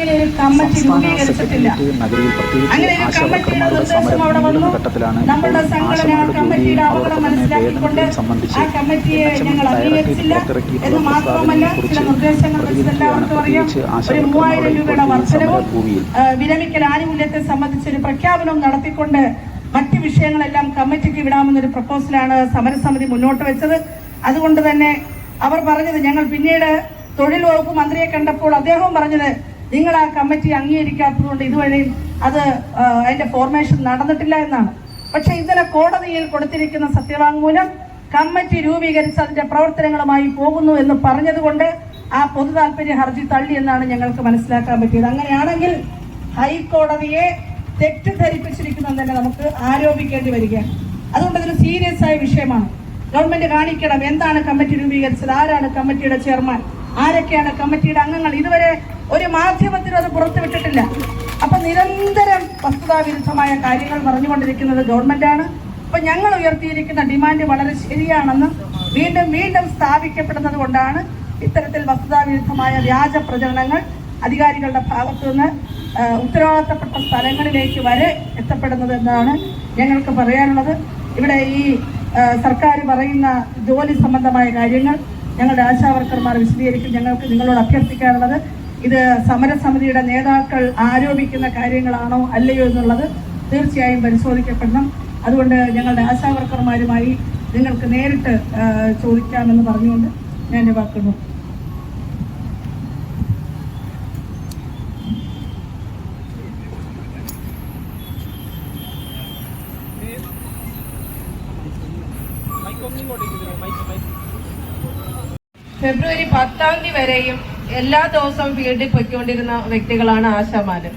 സംസ്ഥാന സെക്രട്ടേറിയറ്റ് നഗരിയിൽ പ്രത്യേകിച്ച് ആശാവർക്കർമാരുടെ സമരം നീളുന്ന ഘട്ടത്തിലാണ് ഇപ്പോൾ ആശമാരുടെ ജോലിയും തന്നെ വേതനത്തെയും സംബന്ധിച്ച് ഡയറക്ടറേറ്റ് പ്രതികരിക്കുകയാണ്. പ്രത്യേകിച്ച് ആശാവർക്കർമാരുടെ ഇപ്പോൾ സമരഭൂമിയിൽ വിരമിക്കൽ ആനുകൂല്യത്തെ സംബന്ധിച്ച് ഒരു പ്രഖ്യാപനം നടത്തിക്കൊണ്ട് മറ്റ് വിഷയങ്ങളെല്ലാം കമ്മിറ്റിക്ക് വിടാമെന്നൊരു പ്രപ്പോസലാണ് സമരസമിതി മുന്നോട്ട് വെച്ചത്. അതുകൊണ്ട് തന്നെ അവർ പറഞ്ഞത് ഞങ്ങൾ പിന്നീട് തൊഴിൽ വകുപ്പ് മന്ത്രിയെ കണ്ടപ്പോൾ അദ്ദേഹവും പറഞ്ഞത് നിങ്ങൾ ആ കമ്മിറ്റി അംഗീകരിക്കാത്തതുകൊണ്ട് ഇതുവരെയും അത് അതിന്റെ ഫോർമേഷൻ നടന്നിട്ടില്ല എന്നാണ്. പക്ഷെ ഇന്നലെ കോടതിയിൽ കൊടുത്തിരിക്കുന്ന സത്യവാങ്മൂലം കമ്മിറ്റി രൂപീകരിച്ച് അതിന്റെ പ്രവർത്തനങ്ങളുമായി പോകുന്നു എന്ന് പറഞ്ഞതുകൊണ്ട് ആ പൊതു താല്പര്യ ഹർജി തള്ളി എന്നാണ് ഞങ്ങൾക്ക് മനസ്സിലാക്കാൻ പറ്റിയത്. അങ്ങനെയാണെങ്കിൽ ഹൈക്കോടതിയെ തെറ്റിദ്ധരിപ്പിച്ചിരിക്കുന്നു തന്നെ നമുക്ക് ആരോപിക്കേണ്ടി വരികയാണ്. അതുകൊണ്ട് അതൊരു സീരിയസ് ആയ വിഷയമാണ്. ഗവൺമെന്റ് കാണിക്കണം എന്താണ് കമ്മിറ്റി രൂപീകരിച്ചത് ആരാണ് കമ്മിറ്റിയുടെ ചെയർമാൻ ആരൊക്കെയാണ് കമ്മിറ്റിയുടെ അംഗങ്ങൾ ഇതുവരെ ഒരു മാധ്യമത്തിനും അത് പുറത്തുവിട്ടിട്ടില്ല. അപ്പൊ നിരന്തരം വസ്തുതാവിരുദ്ധമായ കാര്യങ്ങൾ പറഞ്ഞുകൊണ്ടിരിക്കുന്നത് ഗവൺമെന്റാണ്. അപ്പൊ ഞങ്ങൾ ഉയർത്തിയിരിക്കുന്ന ഡിമാൻഡ് വളരെ ശരിയാണെന്ന് വീണ്ടും വീണ്ടും സ്ഥാപിക്കപ്പെടുന്നത് കൊണ്ടാണ് ഇത്തരത്തിൽ വസ്തുതാവിരുദ്ധമായ വ്യാജ പ്രചരണങ്ങൾ അധികാരികളുടെ ഭാഗത്തു നിന്ന് ഉത്തരവാദിത്തപ്പെട്ട സ്ഥലങ്ങളിലേക്ക് വരെ എത്തപ്പെടുന്നത് എന്നാണ് ഞങ്ങൾക്ക് പറയാനുള്ളത്. ഇവിടെ ഈ സർക്കാർ പറയുന്ന ജോലി സംബന്ധമായ കാര്യങ്ങൾ ഞങ്ങളുടെ ആശാവർക്കർമാർ വിശദീകരിക്കും. ഞങ്ങൾക്ക് നിങ്ങളോട് അഭ്യർത്ഥിക്കാനുള്ളത് ഇത് സമരസമിതിയുടെ നേതാക്കൾ ആരോപിക്കുന്ന കാര്യങ്ങളാണോ അല്ലയോ എന്നുള്ളത് തീർച്ചയായും പരിശോധിക്കപ്പെടണം. അതുകൊണ്ട് ഞങ്ങളുടെ ആശാവർക്കർമാരുമായി നിങ്ങൾക്ക് നേരിട്ട് ചോദിക്കാമെന്ന് പറഞ്ഞുകൊണ്ട് ഞാൻ എന്റെ വാക്കുന്നു ഫെബ്രുവരി പത്താം തീയതി വരെയും എല്ലാ ദിവസവും ഫീൽഡിൽ പൊയ്ക്കൊണ്ടിരുന്ന വ്യക്തികളാണ് ആശാമാര്.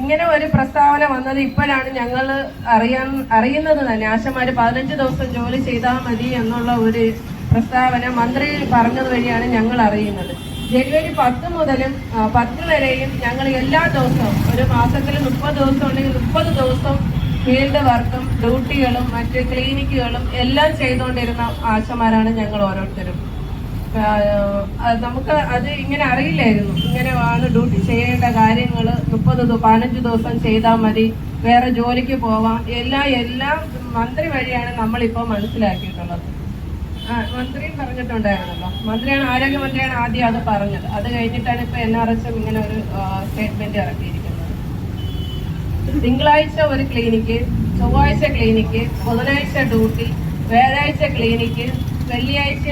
ഇങ്ങനെ ഒരു പ്രസ്താവന വന്നത് ഇപ്പോഴാണ് ഞങ്ങൾ അറിയാൻ അറിയുന്നത് തന്നെ. ആശമാര് പതിനഞ്ച് ദിവസം ജോലി ചെയ്താൽ മതി എന്നുള്ള ഒരു പ്രസ്താവന മന്ത്രി പറഞ്ഞത് വഴിയാണ് ഞങ്ങൾ അറിയുന്നത്. ജനുവരി പത്ത് മുതലും പത്ത് വരെയും ഞങ്ങൾ എല്ലാ ദിവസവും ഒരു മാസത്തിൽ മുപ്പത് ദിവസം ഉണ്ടെങ്കിൽ മുപ്പത് ദിവസം ഫീൽഡ് വർക്കും ഡ്യൂട്ടികളും മറ്റ് ക്ലിനിക്കുകളും എല്ലാം ചെയ്തുകൊണ്ടിരുന്ന ആശമാരാണ് ഞങ്ങൾ ഓരോരുത്തരും. നമുക്ക് അത് ഇങ്ങനെ അറിയില്ലായിരുന്നു. ഇങ്ങനെ ആണ് ഡ്യൂട്ടി ചെയ്യേണ്ട കാര്യങ്ങൾ മുപ്പത് പതിനഞ്ച് ദിവസം ചെയ്താൽ മതി. വേറെ ജോലിക്ക് പോവാം. എല്ലാം എല്ലാം മന്ത്രി വഴിയാണ് നമ്മളിപ്പോൾ മനസ്സിലാക്കിയിട്ടുള്ളത്. മന്ത്രിയും പറഞ്ഞിട്ടുണ്ടായിരുന്നല്ലോ. മന്ത്രിയാണ് ആരോഗ്യമന്ത്രിയാണ് ആദ്യം അത് പറഞ്ഞത്. അത് കഴിഞ്ഞിട്ടാണ് ഇപ്പൊ എൻ ആർ എസ് എം ഇങ്ങനെ ഒരു സ്റ്റേറ്റ്മെന്റ് ഇറക്കിയിരിക്കുന്നത്. തിങ്കളാഴ്ച ഒരു ക്ലിനിക്ക് ചൊവ്വാഴ്ച ക്ലിനിക്ക് ബുധനാഴ്ച ഡ്യൂട്ടി വ്യാഴാഴ്ച ക്ലിനിക്ക് വെള്ളിയാഴ്ച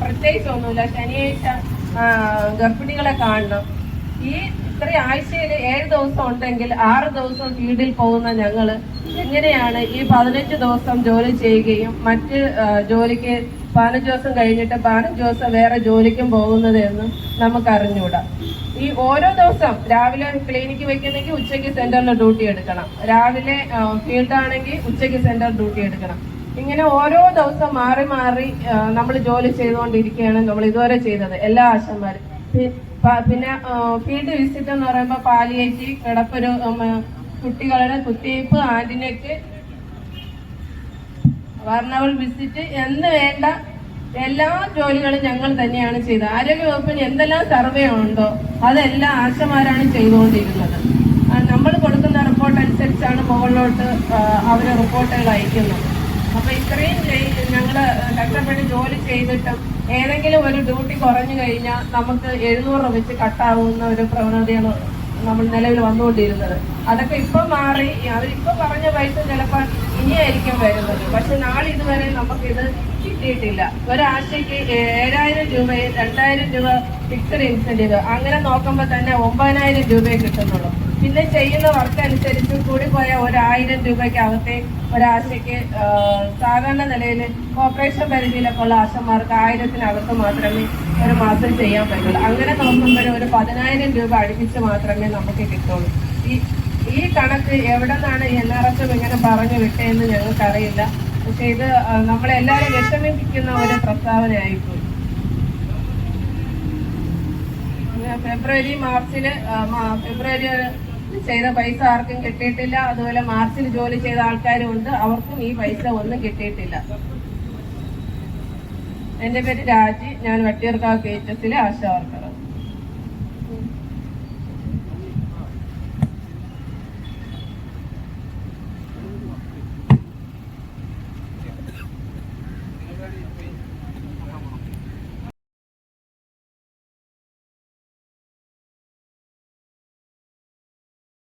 പ്രത്യേകിച്ച് ഒന്നുമില്ല ശനിയാഴ്ച ഗർഭിണികളെ കാണണം. ഈ ഇത്ര ആഴ്ചയിൽ ഏഴ് ദിവസം ഉണ്ടെങ്കിൽ ആറ് ദിവസം വീട്ടിൽ പോകുന്ന ഞങ്ങൾ എങ്ങനെയാണ് ഈ പതിനഞ്ച് ദിവസം ജോലി ചെയ്യുകയും മറ്റ് ജോലിക്ക് പതിനഞ്ച് ദിവസം കഴിഞ്ഞിട്ട് പതിനഞ്ച് ദിവസം വേറെ ജോലിക്കും പോകുന്നത് എന്നും നമുക്ക് അറിഞ്ഞുകൂടാ ഈ ഓരോ ദിവസം രാവിലെ ക്ലിനിക്ക് വെക്കുന്നെങ്കിൽ ഉച്ചയ്ക്ക് സെന്ററിൽ ഡ്യൂട്ടി എടുക്കണം. രാവിലെ ഫീൽഡാണെങ്കിൽ ഉച്ചയ്ക്ക് സെന്ററിൽ ഡ്യൂട്ടി എടുക്കണം. ഇങ്ങനെ ഓരോ ദിവസം മാറി മാറി നമ്മൾ ജോലി ചെയ്തുകൊണ്ടിരിക്കുകയാണ് നമ്മൾ ഇതുവരെ ചെയ്തത്. എല്ലാ ആശന്മാരും. പിന്നെ ഫീൽഡ് വിസിറ്റ് എന്ന് പറയുമ്പോൾ പാലിയേറ്റ് കിടപ്പൊരു കുട്ടികളുടെ കുത്തിവയ്പ്പ് ആന്റിനേക്ക് വർണവൾ വിസിറ്റ് എന്ന് വേണ്ട എല്ലാ ജോലികളും ഞങ്ങൾ തന്നെയാണ് ചെയ്തത്. ആരോഗ്യവകുപ്പിന് എന്തെല്ലാം സർവേ ഉണ്ടോ അതെല്ലാം ആശമാരാണ് ചെയ്തുകൊണ്ടിരുന്നത്. നമ്മൾ കൊടുക്കുന്ന റിപ്പോർട്ട് അനുസരിച്ചാണ് മുകളിലോട്ട് അവർ റിപ്പോർട്ടുകൾ അയക്കുന്നത്. അപ്പൊ ഇത്രയും ഞങ്ങൾ കഷ്ടപ്പെട്ട് ജോലി ചെയ്തിട്ടും ഏതെങ്കിലും ഒരു ഡ്യൂട്ടി കുറഞ്ഞു കഴിഞ്ഞാൽ നമുക്ക് എഴുന്നൂറ് രൂപ വെച്ച് കട്ടാവുന്ന ഒരു പ്രവണതയാണ് നമ്മൾ നിലവിൽ വന്നുകൊണ്ടിരുന്നത്. അതൊക്കെ ഇപ്പൊ മാറി അവരിപ്പൊ പറഞ്ഞ പൈസ ചിലപ്പോൾ ഇനിയായിരിക്കും വരുന്നത്. പക്ഷെ നാളെ ഇതുവരെ നമുക്കിത് കിട്ടിയിട്ടില്ല. ഒരാഴ്ചക്ക് ഏഴായിരം രൂപയും രണ്ടായിരം രൂപ ഫിക്സഡ് ഇൻസെന്റീവ് അങ്ങനെ നോക്കുമ്പോൾ തന്നെ ഒമ്പതിനായിരം രൂപയെ കിട്ടുന്നുള്ളൂ. പിന്നെ ചെയ്യുന്ന വർക്ക് അനുസരിച്ച് കൂടി പോയ ഒരായിരം രൂപയ്ക്കകത്തെ ഒരാശയ്ക്ക് സാധാരണ നിലയിൽ കോപ്പറേഷൻ പരിധിയിലൊക്കെ ഉള്ള ആശമാർക്ക് ആയിരത്തിനകത്ത് മാത്രമേ ഒരു മാസം ചെയ്യാൻ പറ്റുള്ളൂ. അങ്ങനെ നോക്കുമ്പോൾ ഒരു പതിനായിരം രൂപ അടുപ്പിച്ച് മാത്രമേ നമുക്ക് കിട്ടുള്ളൂ. ഈ ഈ കണക്ക് എവിടെ നിന്നാണ് എൻ ആർ എസ് ഇങ്ങനെ പറഞ്ഞു വിട്ടതെന്ന് ഞങ്ങൾക്കറിയില്ല. പക്ഷെ ഇത് നമ്മളെല്ലാവരും വിഷമിപ്പിക്കുന്ന ഒരു പ്രസ്താവനയായിപ്പോയി. ഫെബ്രുവരി മാർച്ചിൽ ഫെബ്രുവരി ഒരു ചെയ്ത പൈസ ആർക്കും കിട്ടിയിട്ടില്ല. അതുപോലെ മാർച്ചിൽ ജോലി ചെയ്ത ആൾക്കാരും ഉണ്ട്. അവർക്കും ഈ പൈസ ഒന്നും കിട്ടിയിട്ടില്ല. എന്റെ പേര് രാജി. ഞാൻ വട്ടിയർക്കാവ് കെ എച്ച് എസിലെ ആശാവർക്കർ